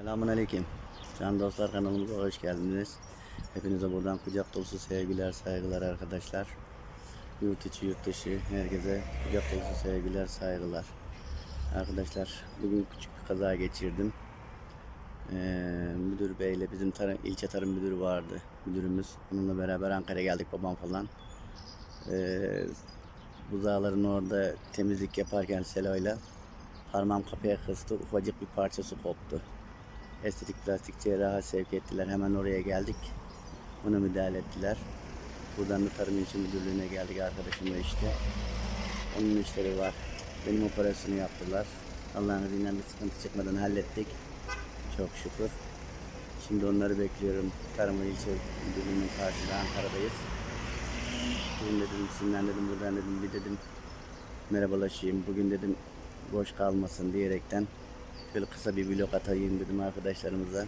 Selamun Aleyküm. Can dostlar kanalımıza hoş geldiniz. Hepinize buradan kucak dolusu sevgiler, saygılar arkadaşlar. Yurt içi, yurt dışı herkese kucak dolusu sevgiler, saygılar. Arkadaşlar bugün küçük bir kaza geçirdim. Ee, müdür beyle bizim tarım, ilçe tarım müdürü vardı. Müdürümüz. Onunla beraber Ankara'ya geldik babam falan. Ee, buzağların orada temizlik yaparken Selo'yla parmağım kapıya kıstı. Ufacık bir parçası koptu. Estetik plastik cerraha sevk ettiler. Hemen oraya geldik. Ona müdahale ettiler. Buradan da Tarım İlçe Müdürlüğü'ne geldik arkadaşımla işte. Onun işleri var. Benim operasyonu yaptılar. Allah'ın izniyle bir sıkıntı çıkmadan hallettik. Çok şükür. Şimdi onları bekliyorum. Tarım İlçe Müdürlüğü'nün karşısında Ankara'dayız. Bugün dedim sizinle dedim buradan dedim bir dedim merhabalaşayım. Bugün dedim boş kalmasın diyerekten şöyle kısa bir vlog atayım dedim arkadaşlarımıza.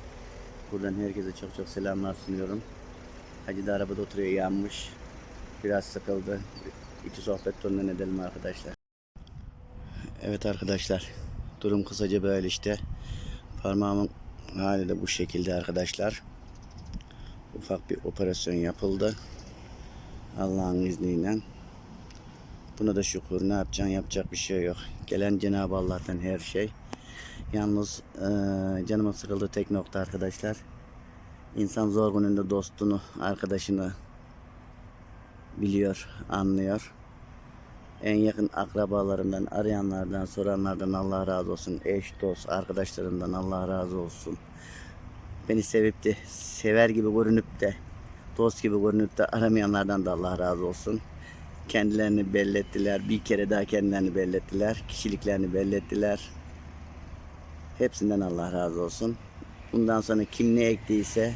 Buradan herkese çok çok selamlar sunuyorum. Hacı da arabada oturuyor yanmış. Biraz sıkıldı. İki sohbet tonundan edelim arkadaşlar. Evet arkadaşlar. Durum kısaca böyle işte. Parmağımın hali de bu şekilde arkadaşlar. Ufak bir operasyon yapıldı. Allah'ın izniyle. Buna da şükür. Ne yapacaksın? Yapacak bir şey yok. Gelen Cenab-ı Allah'tan her şey. Yalnız eee canıma sıkıldı tek nokta arkadaşlar. İnsan zor gününde dostunu, arkadaşını biliyor, anlıyor. En yakın akrabalarından, arayanlardan, soranlardan Allah razı olsun. Eş, dost, arkadaşlarından Allah razı olsun. Beni sevip de, sever gibi görünüp de, dost gibi görünüp de aramayanlardan da Allah razı olsun. Kendilerini bellettiler. Bir kere daha kendilerini bellettiler. Kişiliklerini bellettiler. Hepsinden Allah razı olsun. Bundan sonra kim ne ektiyse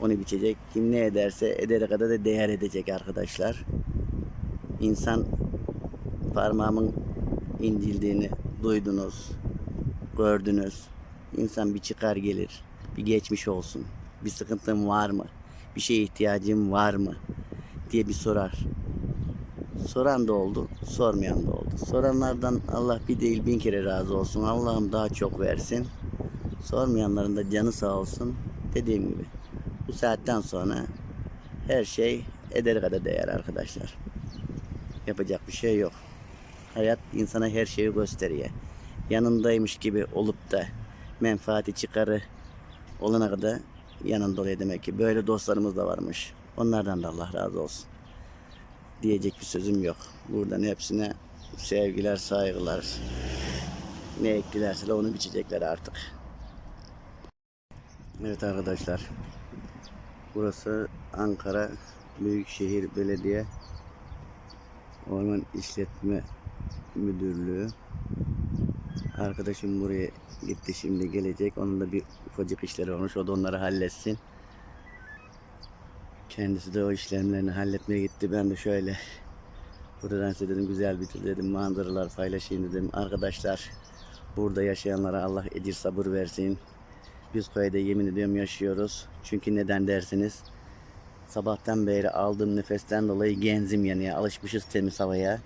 onu biçecek. Kim ne ederse edere kadar da değer edecek arkadaşlar. İnsan parmağımın incildiğini duydunuz, gördünüz. İnsan bir çıkar gelir, bir geçmiş olsun. Bir sıkıntım var mı? Bir şeye ihtiyacım var mı? diye bir sorar. Soran da oldu, sormayan da oldu. Soranlardan Allah bir değil bin kere razı olsun. Allah'ım daha çok versin. Sormayanların da canı sağ olsun. Dediğim gibi bu saatten sonra her şey eder kadar değer arkadaşlar. Yapacak bir şey yok. Hayat insana her şeyi gösteriyor. Yanındaymış gibi olup da menfaati çıkarı olana kadar yanında oluyor demek ki. Böyle dostlarımız da varmış. Onlardan da Allah razı olsun diyecek bir sözüm yok. Buradan hepsine sevgiler, saygılar. Ne ektilerse onu biçecekler artık. Evet arkadaşlar. Burası Ankara Büyükşehir Belediye Orman İşletme Müdürlüğü. Arkadaşım buraya gitti şimdi gelecek. Onun da bir ufacık işleri olmuş. O da onları halletsin. Kendisi de o işlemlerini halletmeye gitti. Ben de şöyle buradan size dedim güzel bir dedim manzaralar paylaşayım dedim. Arkadaşlar burada yaşayanlara Allah ecir sabır versin. Biz köyde yemin ediyorum yaşıyoruz. Çünkü neden dersiniz? Sabahtan beri aldığım nefesten dolayı genzim yanıyor. Alışmışız temiz havaya.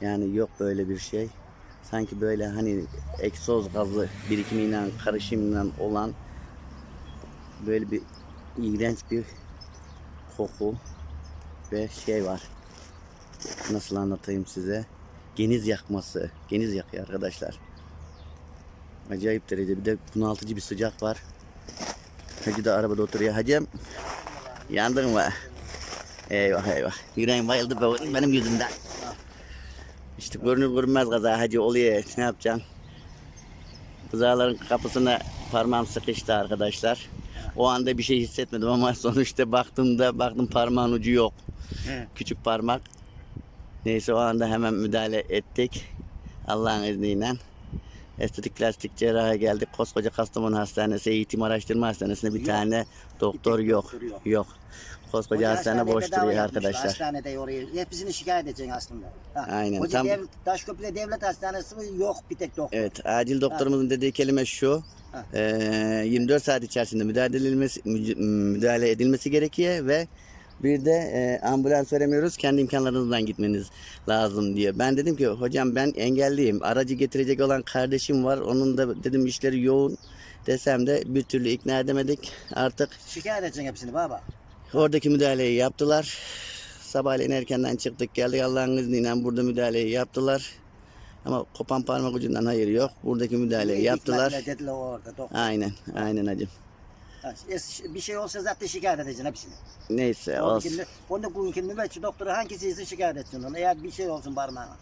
Yani yok böyle bir şey. Sanki böyle hani egzoz gazı birikimiyle karışımla olan böyle bir iğrenç bir koku ve şey var. Nasıl anlatayım size? Geniz yakması. Geniz yakıyor arkadaşlar. Acayip derece. Bir de bunaltıcı bir sıcak var. Hacı da arabada oturuyor. Hacım yandın mı? Eyvah eyvah. Yüreğim bayıldı be- benim yüzümden. İşte görünür görünmez kaza hacı oluyor. Ne yapacaksın? Buzağların kapısına parmağım sıkıştı arkadaşlar. O anda bir şey hissetmedim ama sonuçta baktığımda baktım parmağın ucu yok. He. Küçük parmak. Neyse o anda hemen müdahale ettik. Allah'ın izniyle. Estetik plastik cerraha geldik. Koskoca Kastamonu Hastanesi, Eğitim Araştırma Hastanesi'nde bir Yok. tane doktor yok. yok. Yok. Koskoca Hoca hastane boş duruyor arkadaşlar. Hastanede orayı. Hepsini şikayet edeceksin aslında. Ha. Aynen, Hoca tam- dev, Taşköprü Devlet Hastanesi yok bir tek doktor. Evet, acil doktorumuzun dediği kelime şu. Ha. eee, 24 saat içerisinde müdahale edilmesi, müdahale edilmesi gerekiyor ve Bir de e, ambulans veremiyoruz. Kendi imkanlarınızdan gitmeniz lazım diyor. Ben dedim ki hocam ben engelliyim. Aracı getirecek olan kardeşim var. Onun da dedim işleri yoğun desem de bir türlü ikna edemedik. Artık Şikayet edeceksin hepsini baba. oradaki müdahaleyi yaptılar. Sabahleyin erkenden çıktık geldik Allah'ın izniyle burada müdahaleyi yaptılar. Ama kopan parmak ucundan hayır yok. Buradaki müdahaleyi yaptılar. Dediler orada doktor. Aynen, aynen hacım. Ha, es- Bir şey olsa zaten şikayet edeceksin hepsini. Neyse olsun. Onu, onu bugünkü nöbetçi doktoru hangisiyse şikayet etsin onu. Eğer bir şey olsun parmağına.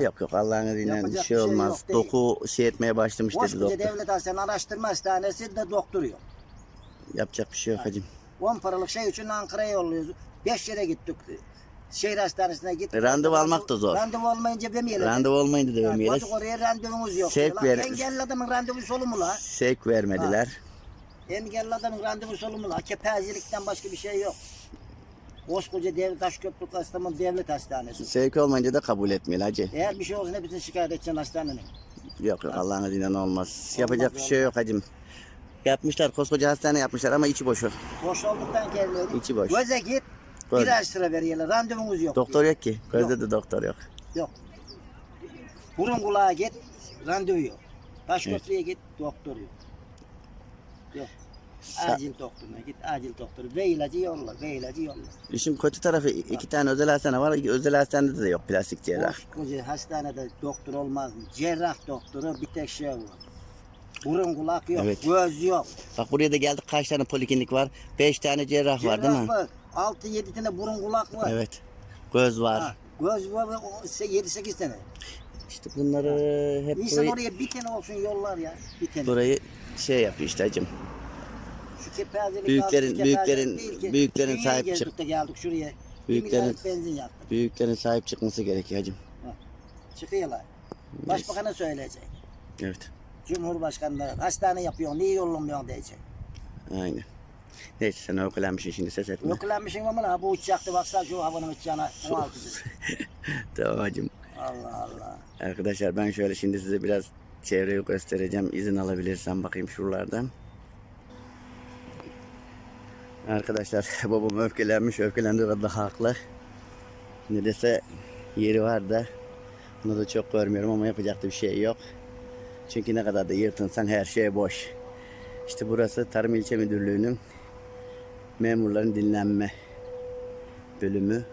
Yok yok Allah'ın izniyle bir Yapacak şey bir şey olmaz. yok değil. Doku şey etmeye başlamış dedi Koskoca doktor. devlet hastanesi araştırma hastanesi de doktor yok. Yapacak bir şey yok hacım. 10 paralık şey için Ankara'ya yolluyoruz. 5 yere gittik. Şehir hastanesine gittik. Randevu almak da zor. Randevu olmayınca vermeyelim. Randevu olmayınca da Yani. Baktık oraya randevumuz yok. Sevk diyorlar. ver- Engelli adamın randevusu olur mu la? Sek vermediler. Engelli adamın randevusu la? Kepazelikten başka bir şey yok. Koskoca devlet Taşköprü Kastamonu Devlet Hastanesi. Sevk olmayınca da kabul etmiyor hacı. Eğer bir şey olsun hepsini şikayet edeceksin hastanenin. Yok yok Allah'ın izniyle olmaz. Yapacak bir şey yok hacım. Yapmışlar koskoca hastane yapmışlar ama içi boş. Boş olduktan geliyor. İçi boş. Göze git. Göz. Bir sıra veriyorlar. Randevumuz yok. Doktor yok ki. Gözde de doktor yok. Yok. Burun kulağa git. Randevu yok. Taşköprü'ye git. Doktor yok. Yok. Sa- Acil doktoruna git. Acil doktoru. Ve ilacı yolla. Ve ilacı yolla. İşin kötü tarafı iki tane özel hastane var. Özel hastanede de yok plastik cerrah. Koskoca hastanede doktor olmaz mı? Cerrah doktoru bir tek şey var. Burun kulak yok. Evet. Göz yok. Bak buraya da geldik kaç tane poliklinik var? Beş tane cerrah var değil mi? Cerrah var. 6-7 tane burun kulak var. Evet. Göz var. Ha, göz var ve 7-8 tane. İşte bunları hep İnsan burayı, oraya bir tane olsun yollar ya. Bir tane. burayı şey yapıyor işte hacım. Şu kepazelik Büyüklerin- altı kepazelik büyüklerin- değil ki. büyüklerin sahip gezdik çık- de geldik şuraya. Büyüklerin- benzin yaktık. Büyüklerin sahip çıkması gerekiyor hacım. Çıkıyorlar. Başbakan'a söyleyecek. Evet. Cumhurbaşkanı hastane yapıyor, niye yollamıyorsun diyecek. Aynen. Neyse sen öykülenmişsin şimdi ses etme. Yoklanmışsın ama la bu uçacaktı baksana şu havanın uçacağına. 16. Tamam hacım. Allah Allah. Arkadaşlar ben şöyle şimdi size biraz çevreyi göstereceğim. İzin alabilirsem bakayım şuralardan. Arkadaşlar babam öfkelenmiş. Öfkelendiği kadar haklı. Ne dese yeri var da bunu da çok görmüyorum ama yapacak da bir şey yok. Çünkü ne kadar da yırtınsan her şey boş. İşte burası Tarım İlçe Müdürlüğü'nün memurların dinlenme bölümü.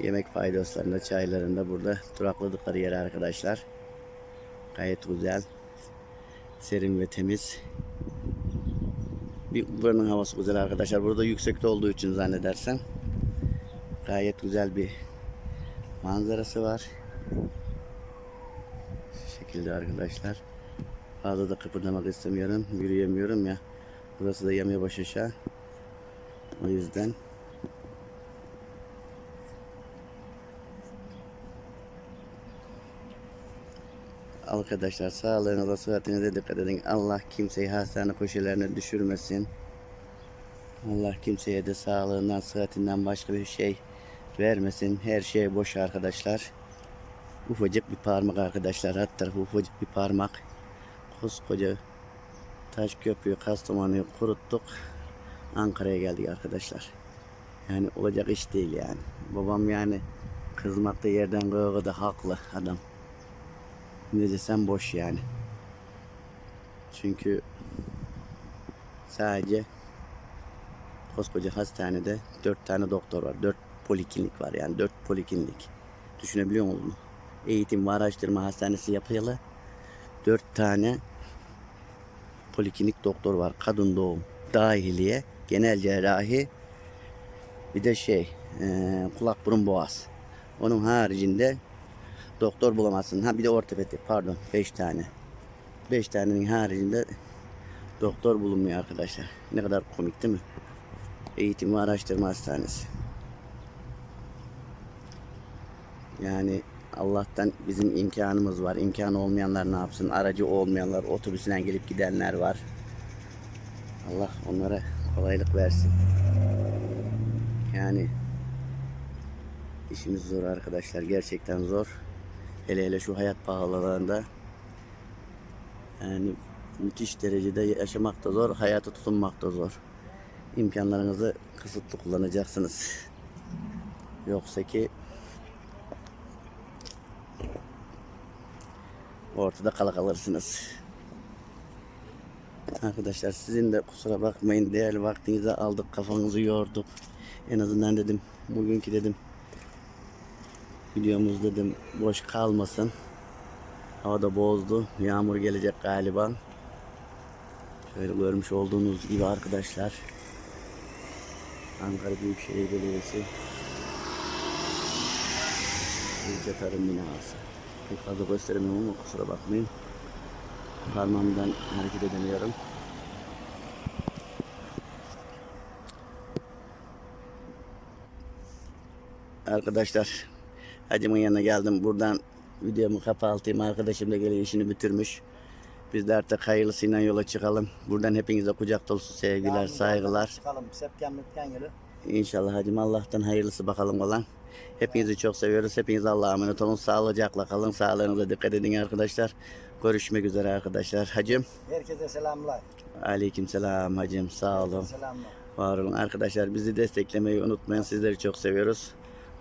Yemek paydoslarında, çaylarında burada durakladıkları yer arkadaşlar. Gayet güzel. Serin ve temiz. Bir, buranın havası güzel arkadaşlar. Burada yüksekte olduğu için zannedersem. Gayet güzel bir manzarası var. Şu şekilde arkadaşlar. Fazla da kıpırdamak istemiyorum. Yürüyemiyorum ya. Burası da yamya baş aşağı. O yüzden Arkadaşlar sağlığınıza sıhhatinize dikkat edin. Allah kimseyi hastane koşullarına düşürmesin. Allah kimseye de sağlığından sıhhatinden başka bir şey vermesin. Her şey boş arkadaşlar. Ufacık bir parmak arkadaşlar. Tarafı ufacık bir parmak. Koskoca taş köprüyü Kastamonu'yu kuruttuk. Ankara'ya geldik arkadaşlar. Yani olacak iş değil yani. Babam yani kızmakta yerden göğe da haklı adam. Ne desem boş yani. Çünkü sadece koskoca hastanede dört tane doktor var. Dört poliklinik var yani dört poliklinik. Düşünebiliyor musunuz? Eğitim ve araştırma hastanesi yapıyalı. Dört tane poliklinik doktor var. Kadın doğum, dahiliye, genel cerrahi, bir de şey eee, kulak burun boğaz. Onun haricinde doktor bulamazsın. Ha bir de ortopedi pardon 5 tane. 5 tanenin haricinde doktor bulunmuyor arkadaşlar. Ne kadar komik değil mi? Eğitim ve Araştırma Hastanesi. Yani Allah'tan bizim imkanımız var. İmkanı olmayanlar ne yapsın? Aracı olmayanlar, otobüsüne gelip gidenler var. Allah onlara kolaylık versin. Yani işimiz zor arkadaşlar. Gerçekten zor. Hele hele şu hayat pahalılığında yani müthiş derecede yaşamak da zor, hayata tutunmak da zor. imkanlarınızı kısıtlı kullanacaksınız. Yoksa ki ortada kala kalırsınız. Arkadaşlar sizin de kusura bakmayın değerli vaktinizi aldık kafanızı yorduk. En azından dedim bugünkü dedim videomuz dedim boş kalmasın. Hava da bozdu. Yağmur gelecek galiba. Şöyle görmüş olduğunuz gibi arkadaşlar. Ankara Büyükşehir Belediyesi İlçe Tarım Binası. Pek fazla gösteremiyorum ama kusura bakmayın. Parmağımdan hareket edemiyorum. Arkadaşlar hacımın yanına geldim. Buradan videomu kapatayım. Arkadaşım da geliyor işini bitirmiş. Biz de artık hayırlısıyla yola çıkalım. Buradan hepinize kucak dolusu sevgiler, Yarın saygılar. Çıkalım. Sepken müpken yürü. İnşallah hacım Allah'tan hayırlısı bakalım olan. Hepinizi çok seviyoruz. Hepiniz Allah'a emanet olun. Sağlıcakla kalın. Sağlığınıza dikkat edin arkadaşlar. Görüşmek üzere arkadaşlar. Hacım. Herkese selamlar. Aleyküm selam hacım. Sağ olun. Selamlar. Var olun arkadaşlar. Bizi desteklemeyi unutmayın. Sizleri çok seviyoruz.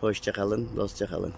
Hoşça kalın. Dostça kalın.